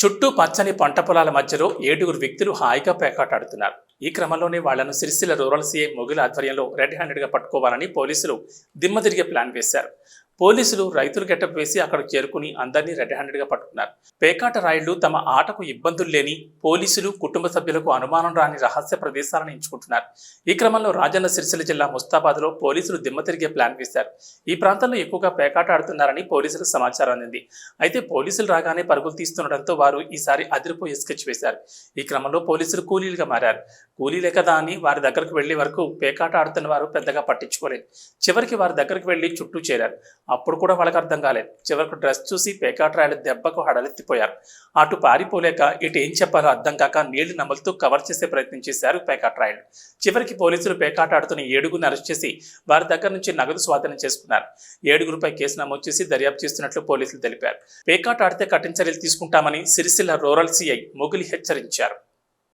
చుట్టూ పచ్చని పంట పొలాల మధ్యలో ఏడుగురు వ్యక్తులు హాయిగా పేకాటాడుతున్నారు. ఈ క్రమంలోనే వాళ్ళను సిరిసిల్ల రూరల్ సీఐ మొగిల ఆధ్వర్యంలో రెడ్ హ్యాండెడ్గా పట్టుకోవాలని పోలీసులు దిమ్మదిరిగే ప్లాన్ వేశారు. పోలీసులు రైతులు గెటప్ వేసి అక్కడికి చేరుకుని అందరినీ రెడ్ హ్యాండెడ్గా పట్టుకున్నారు. పేకాట రాయుళ్ళు తమ ఆటకు ఇబ్బందులు లేని పోలీసులు కుటుంబ సభ్యులకు అనుమానం రాని రహస్య ప్రదేశాలను ఎంచుకుంటున్నారు. ఈ క్రమంలో రాజన్న సిరిసిల్ల జిల్లా ముస్తాబాద్లో పోలీసులు దిమ్మ తిరిగే ప్లాన్ వేశారు. ఈ ప్రాంతంలో ఎక్కువగా పేకాట ఆడుతున్నారని పోలీసులకు సమాచారం అందింది. అయితే పోలీసులు రాగానే పరుగులు తీస్తుండటంతో వారు ఈసారి అదిరిపోయే స్కెచ్ వేశారు. ఈ క్రమంలో పోలీసులు కూలీలుగా మారారు. కూలీలే కదా అని వారి దగ్గరకు వెళ్ళే వరకు పేకాట ఆడుతున్న వారు పెద్దగా పట్టించుకోలేదు. చివరికి వారి దగ్గరకు వెళ్ళి చుట్టూ చేరారు. అప్పుడు కూడా వాళ్ళకి అర్థం కాలేదు. చివరికి డ్రెస్ చూసి పేకాట్రాయల దెబ్బకు హడలెత్తిపోయారు. అటు పారిపోలేక ఇటు ఏం చెప్పాలో అర్థం కాక నీళ్ళు నమలుతూ కవర్ చేసే ప్రయత్నం చేశారు పేకాట్రాయలు. చివరికి పోలీసులు పేకాట ఆడుతున్న ఏడుగురిని అరెస్ట్ చేసి వారి దగ్గర నుంచి నగదు స్వాధీనం చేసుకున్నారు. ఏడుగురుపై కేసు నమోదు చేసి దర్యాప్తు చేస్తున్నట్లు పోలీసులు తెలిపారు. పేకాట ఆడితే కఠిన చర్యలు తీసుకుంటామని సిరిసిల్ల రూరల్ సిఐ మొగిలి హెచ్చరించారు.